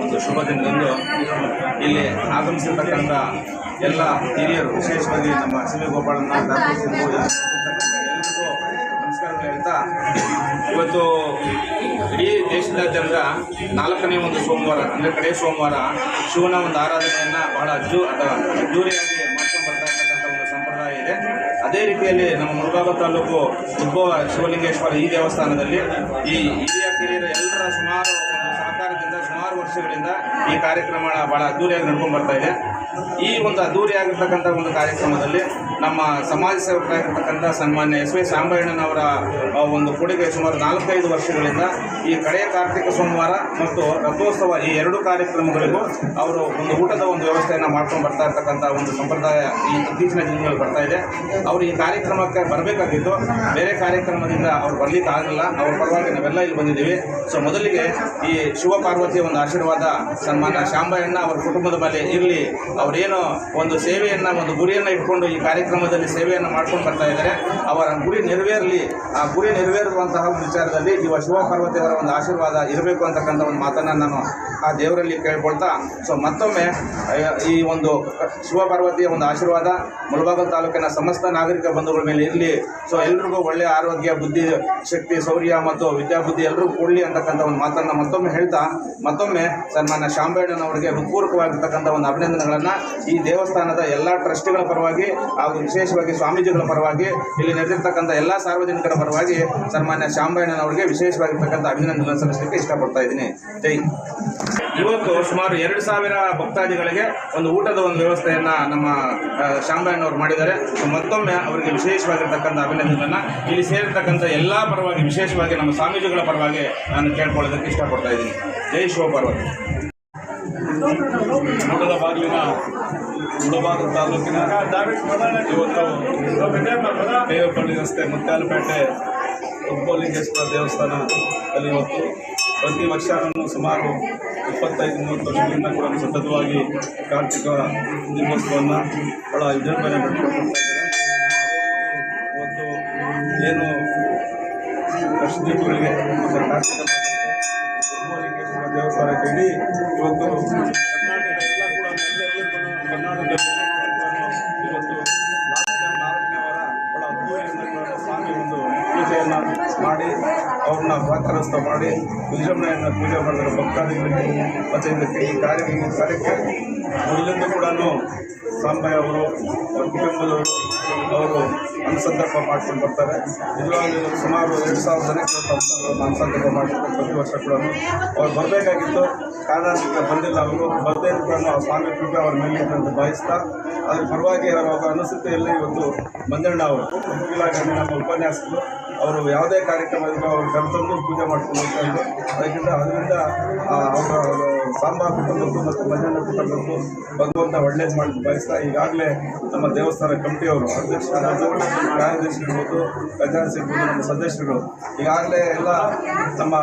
ಒಂದು ಶುಭ ದಿನದಂದು ಇಲ್ಲಿ ಆಗಮಿಸಿರ್ತಕ್ಕಂಥ ಎಲ್ಲ ಹಿರಿಯರು, ವಿಶೇಷವಾಗಿ ನಮ್ಮ ಸಿ ವಿ ಗೋಪಾಲಣ್ಣ, ಡಾಕ್ಟರ್ ಸಿಂಧು ಎಲ್ಲರಿಗೂ ನಮಸ್ಕಾರಗಳು ಹೇಳ್ತಾ ಇವತ್ತು ಇಡೀ ದೇಶದಾದ್ಯಂತ ನಾಲ್ಕನೇ ಒಂದು ಸೋಮವಾರ, ಅಂದರೆ ಕಡೆಯ ಸೋಮವಾರ ಶಿವನ ಒಂದು ಆರಾಧನೆಯನ್ನು ಬಹಳ ಅಜ್ಜು ಅಥವಾ ಅದ್ದೂರಿಯಾಗಿ ಮಾಡ್ಕೊಂಡು ಒಂದು ಸಂಪ್ರದಾಯ ಇದೆ. ಅದೇ ರೀತಿಯಲ್ಲಿ ನಮ್ಮ ಮುರುಘಾಬ ತಾಲೂಕು ಉದ್ಭವ ಶಿವಲಿಂಗೇಶ್ವರ ಈ ದೇವಸ್ಥಾನದಲ್ಲಿ ಈ ಹಿರಿಯ ಕಿರಿಯರ ಎಲ್ಲರ ಸುಮಾರು ಒಂದು ಸಹಕಾರದಿಂದ ವರ್ಷಗಳಿಂದ ಈ ಕಾರ್ಯಕ್ರಮ ಬಹಳ ಅದ್ದೂರಿಯಾಗಿ ನಡ್ಕೊಂಡು ಬರ್ತಾ ಇದೆ. ಈ ಒಂದು ಅದ್ದೂರಿಯಾಗಿರ್ತಕ್ಕಂಥ ಒಂದು ಕಾರ್ಯಕ್ರಮದಲ್ಲಿ ನಮ್ಮ ಸಮಾಜ ಸೇವಕರಾಗಿರ್ತಕ್ಕಂಥ ಸನ್ಮಾನ್ಯ ಎಸ್ ವಿ ಸಾಂಬಣ್ಣನವರ ಒಂದು ಕೊಡುಗೆ ಸುಮಾರು ನಾಲ್ಕೈದು ವರ್ಷಗಳಿಂದ ಈ ಕಡೆಯ ಕಾರ್ತಿಕ ಸೋಮವಾರ ಮತ್ತು ರಥೋತ್ಸವ ಈ ಎರಡು ಕಾರ್ಯಕ್ರಮಗಳಿಗೂ ಅವರು ಒಂದು ಊಟದ ಒಂದು ವ್ಯವಸ್ಥೆಯನ್ನು ಮಾಡ್ಕೊಂಡು ಬರ್ತಾ ಇರ್ತಕ್ಕಂಥ ಒಂದು ಸಂಪ್ರದಾಯ ಈ ಇತ್ತೀಚಿನ ದಿನಗಳಲ್ಲಿ ಬರ್ತಾ ಇದೆ. ಅವರು ಈ ಕಾರ್ಯಕ್ರಮಕ್ಕೆ ಬರಬೇಕಾಗಿತ್ತು. ಬೇರೆ ಕಾರ್ಯಕ್ರಮದಿಂದ ಅವ್ರು ಬರಲಿಕ್ಕೆ ಆಗಲಿಲ್ಲ. ಅವ್ರ ಪರವಾಗಿ ನಾವೆಲ್ಲ ಇಲ್ಲಿ ಬಂದಿದ್ದೀವಿ. ಸೊ ಮೊದಲಿಗೆ ಈ ಶಿವ ಪಾರ್ವತಿಯ ಒಂದು ಆಶೀರ್ವಾದ, ಸನ್ಮಾನ. ಶಾಂಬಯ್ಯಣ್ಣ ಅವರ ಕುಟುಂಬದ ಮೇಲೆ ಇರಲಿ. ಅವರೇನು ಒಂದು ಸೇವೆಯನ್ನು, ಒಂದು ಗುರಿಯನ್ನು ಇಟ್ಕೊಂಡು ಈ ಕಾರ್ಯಕ್ರಮದಲ್ಲಿ ಸೇವೆಯನ್ನು ಮಾಡ್ಕೊಂಡು ಬರ್ತಾ ಇದ್ದಾರೆ. ಅವರ ಗುರಿ ನೆರವೇರಲಿ. ಆ ಗುರಿ ನೆರವೇರುವಂತಹ ವಿಚಾರದಲ್ಲಿ ಇವ ಶಿವ ಪಾರ್ವತಿಯವರ ಒಂದು ಆಶೀರ್ವಾದ ಇರಬೇಕು ಅಂತಕ್ಕಂಥ ಒಂದು ಮಾತನ್ನು ನಾನು ಆ ದೇವರಲ್ಲಿ ಕೇಳ್ಕೊಳ್ತಾ. ಸೊ ಮತ್ತೊಮ್ಮೆ ಈ ಒಂದು ಶಿವ ಪಾರ್ವತಿಯ ಒಂದು ಆಶೀರ್ವಾದ ಮುಳಬಾಗಲ್ ತಾಲೂಕಿನ ಸಮಸ್ತ ನಾಗರಿಕ ಬಂಧುಗಳ ಮೇಲೆ ಇರಲಿ. ಸೊ ಎಲ್ರಿಗೂ ಒಳ್ಳೆಯ ಆರೋಗ್ಯ, ಬುದ್ಧಿ, ಶಕ್ತಿ, ಶೌರ್ಯ ಮತ್ತು ವಿದ್ಯಾಬುದ್ಧಿ ಎಲ್ಲರಿಗೂ ಕೊಡಲಿ ಅಂತಕ್ಕಂಥ ಒಂದು ಮಾತನ್ನು ಮತ್ತೊಮ್ಮೆ ಹೇಳ್ತಾ. ಮತ್ತೊಮ್ಮೆ ಸನ್ಮಾನ್ಯ ಶಾಂಬೇಣ್ಣನವರಿಗೆ ಹೃತ್ಪೂರ್ವಕವಾಗಿರ್ತಕ್ಕಂಥ ಒಂದು ಅಭಿನಂದನೆಗಳನ್ನು ಈ ದೇವಸ್ಥಾನದ ಎಲ್ಲ ಟ್ರಸ್ಟ್ಗಳ ಪರವಾಗಿ ಹಾಗೂ ವಿಶೇಷವಾಗಿ ಸ್ವಾಮೀಜಿಗಳ ಪರವಾಗಿ, ಇಲ್ಲಿ ನಡೆದಿರ್ತಕ್ಕಂಥ ಎಲ್ಲ ಸಾರ್ವಜನಿಕರ ಪರವಾಗಿ ಸನ್ಮಾನ್ಯ ಶಾಂಬೇಣ್ಣನವರಿಗೆ ವಿಶೇಷವಾಗಿರ್ತಕ್ಕಂಥ ಅಭಿನಂದನೆ ಸಲ್ಲಿಸಲಿಕ್ಕೆ ಇಷ್ಟಪಡ್ತಾ ಇದ್ದೀನಿ. ಜೈ ಇವತ್ತು ಸುಮಾರು ಎರಡು ಸಾವಿರ ಭಕ್ತಾದಿಗಳಿಗೆ ಒಂದು ಊಟದ ಒಂದು ವ್ಯವಸ್ಥೆಯನ್ನು ನಮ್ಮ ಅವರು ಮಾಡಿದ್ದಾರೆ. ಮತ್ತೊಮ್ಮೆ ಅವರಿಗೆ ವಿಶೇಷವಾಗಿರ್ತಕ್ಕಂಥ ಅಭಿನಂದನೆಯನ್ನ ಇಲ್ಲಿ ಸೇರಿರ್ತಕ್ಕಂಥ ಎಲ್ಲ ಪರವಾಗಿ, ವಿಶೇಷವಾಗಿ ನಮ್ಮ ಸ್ವಾಮೀಜಿಗಳ ಪರವಾಗಿ ನಾನು ಕೇಳ್ಕೊಳ್ಳೋದಕ್ಕೆ ಇಷ್ಟಪಡ್ತಾ ಇದ್ದೀನಿ. ಜೈ ಶಿವಪರ್ವತ ಮೂಡಲ ಬಾಗಿಲಿನ ಮುಳಬಾಗ ತಾಲೂಕಿನ ಇವತ್ತು ದೇವಪಳ್ಳಿ ರಸ್ತೆ ಮುತ್ಯಾಲಪೇಟೆ ಉಪ್ಪಲಿಂಗೇಶ್ವರ ದೇವಸ್ಥಾನ ಅಲ್ಲಿ ಇವತ್ತು ಪ್ರತಿ ವರ್ಷನೂ ಸುಮಾರು ಇಪ್ಪತ್ತೈದು, ಮೂವತ್ತು ವರ್ಷಗಳಿಂದ ಕೂಡ ಸತತವಾಗಿ ಕಾರ್ತಿಕ ದೀಪೋತ್ಸವವನ್ನು ಬಹಳ ವಿಜೃಂಭಣೆ ರೀತಿ ಇವತ್ತು ಏನು ಲಕ್ಷದೀಪಗಳಿಗೆ ಮತ್ತು ಕಾರ್ತಿಕ ದೇವಸ್ಥಾನಕ್ಕೆ ಇಡೀ ಇವತ್ತು ಕರ್ನಾಟಕ ಎಲ್ಲ ಕೂಡ ಕರ್ನಾಟಕ ಇವತ್ತು ನಾಲ್ಕನೇ ವಾರ ಬಹಳ ಅದ್ದೂರಿಯಿಂದ ಸ್ವಾಮಿ ಒಂದು ಪೂಜೆಯನ್ನು ಮಾಡಿ ಅವ್ರನ್ನ ಪ್ರಾರ್ಥನಸ್ಥ ಮಾಡಿ ವಿಜೃಂಭಣೆಯನ್ನು ಪೂಜೆ ಮಾಡಿದರೆ ಭಕ್ತಾದಿಗಳಿಗೆ. ಮತ್ತು ಇದಕ್ಕೆ ಈ ಕಾರ್ಯ ಈ ಕಾರ್ಯಕ್ಕೆ ಮೊದಲಿಂದ ಕೂಡ ಸಾಂಬಯ್ಯ ಅವರು, ಅವ್ರ ಕುಟುಂಬದವರು, ಅವರು ಅನುಸಂದರ್ಭ ಮಾಡ್ಕೊಂಡು ಬರ್ತಾರೆ. ಇದರಲ್ಲಿ ಸುಮಾರು ಎರಡು ಸಾವಿರ ಜನಕ್ಕೆ ಅನುಸಂದರ್ಭ ಮಾಡ್ತಾರೆ ಪ್ರತಿ ವರ್ಷ ಕೂಡ ಅವ್ರು ಬರಬೇಕಾಗಿತ್ತು. ಕಾರಣಕ್ಕೆ ಬಂದಿಲ್ಲ ಅವರು. ಬರದೇ ಕೂಡ ಆ ಸ್ವಾಮಿ ಕೃಪೆ ಅವ್ರ ಮೇಲೆ ಅಂತ ಭಾವಿಸ್ತಾ, ಅದ್ರ ಪರವಾಗಿ ಅವರ ಅನುಸೃತಿಯಲ್ಲಿ ಇವತ್ತು ಮಂಜಣ್ಣ ಅವರು. ನಮ್ಮ ಉಪನ್ಯಾಸಕರು. ಅವರು ಯಾವುದೇ ಕಾರ್ಯಕ್ರಮ ಇದ್ರೂ ಅವರು ಕರೆತಂದು ಪೂಜೆ ಮಾಡ್ಕೊಂಡು ಅದಕ್ಕಿಂತ ಅದರಿಂದ ಅವರ ಸಾಂಬಾರ್ ಕುಟುಂಬಕ್ಕೂ ಮತ್ತು ಭಜನೆ ಕುಟುಂಬಕ್ಕೂ ಭಗವಂತ ಒಳ್ಳೇದು ಮಾಡಿ ಬಯಸ್ತಾ ಈಗಾಗಲೇ ನಮ್ಮ ದೇವಸ್ಥಾನ ಕಮಿಟಿಯವರು ಅಧ್ಯಕ್ಷರಾದ ಕಾರ್ಯದರ್ಶಿರ್ಬೋದು ಖಜಾನ್ಸಿ ಸಿಗ್ಬೋದು ನಮ್ಮ ಸದಸ್ಯರು ಈಗಾಗಲೇ ಎಲ್ಲ ನಮ್ಮ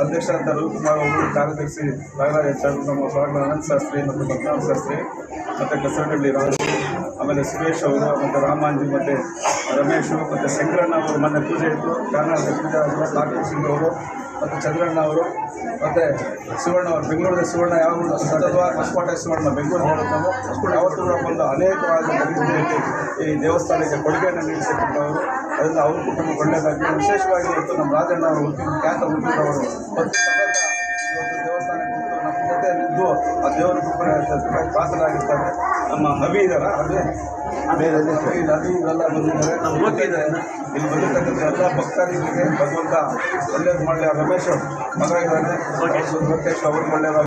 ಅಧ್ಯಕ್ಷ ಅಂತ ರವಿಕುಮಾರ್ ಅವರು ಕಾರ್ಯದರ್ಶಿ ನಾಗರಾಜ್ ನಮ್ಮ ಸ್ವಾಗತ ಆನಂದ್ ಶಾಸ್ತ್ರಿ ಮತ್ತು ಪದ್ಮನಾಭ ಶಾಸ್ತ್ರಿ, ಮತ್ತು ಕಸರಗಳ್ಳಿ ರಾಜು, ಆಮೇಲೆ ಸುರೇಶ್ ಅವರು, ಮತ್ತು ರಾಮಾಂಜಿ, ಮತ್ತು ರಮೇಶು, ಮತ್ತು ಶಂಕರಣ್ಣ ಅವರು, ಮೊನ್ನೆ ಪೂಜೆ ಇತ್ತು ಕರ್ನಾಟಕ ಪೂಜೆ ಸಿಂಗ್ ಅವರು ಮತ್ತು ಚಂದ್ರಣ್ಣ ಅವರು, ಮತ್ತು ಸುವರ್ಣ ಅವರು, ಬೆಂಗಳೂರಿನ ಸುವರ್ಣ ಯಾವಾಗಲೂ ಸತತವಾಗಿ ಹೊಸಕೋಟೆ ಸುವರ್ಣ ಬೆಂಗಳೂರು ನಾವು ಯಾವತ್ತೂ ಕೂಡ ಬಂದು ಅನೇಕವಾದ ರೀತಿಯಲ್ಲಿ ಈ ದೇವಸ್ಥಾನಕ್ಕೆ ಕೊಡುಗೆಯನ್ನು ನೀಡಿಸಿಕೊಂಡವರು. ಅದರಿಂದ ಅವ್ರ ಕುಟುಂಬ ಒಳ್ಳೆಯದಾಗಿ ವಿಶೇಷವಾಗಿ ಇವತ್ತು ನಮ್ಮ ರಾಜಣ್ಣ ಅವರು ಉದ್ಯೋಗ ಖ್ಯಾತ ಉದ್ಯೋಗವರು ಮತ್ತು ಸತತ ಇವತ್ತು ದೇವಸ್ಥಾನಕ್ಕೆ ನಮ್ಮ ಜೊತೆಯಲ್ಲಿದ್ದು ಆ ದೇವರ ಪಾತ್ರರಾಗಿರ್ತಾರೆ ನಮ್ಮ ಹಬಿ ಇದಾರೆ ಇವರೆಲ್ಲ ಬಂದಿದ್ದಾರೆ. ನಮ್ಮ ಓದಿದ್ದಾರೆ ಇಲ್ಲಿ ಬಂದಿರ್ತಕ್ಕಂಥ ಎಲ್ಲ ಭಕ್ತಾದಿಗಳಿಗೆ ಭಗವಂತ ಒಳ್ಳೇದು ಮಾಡಲಿ. ರಮೇಶ್ ಮಗ ಇದ್ದಾನೆ. ಅವ್ರಿಗೆ ಒಳ್ಳೇದಾಗಲಿ.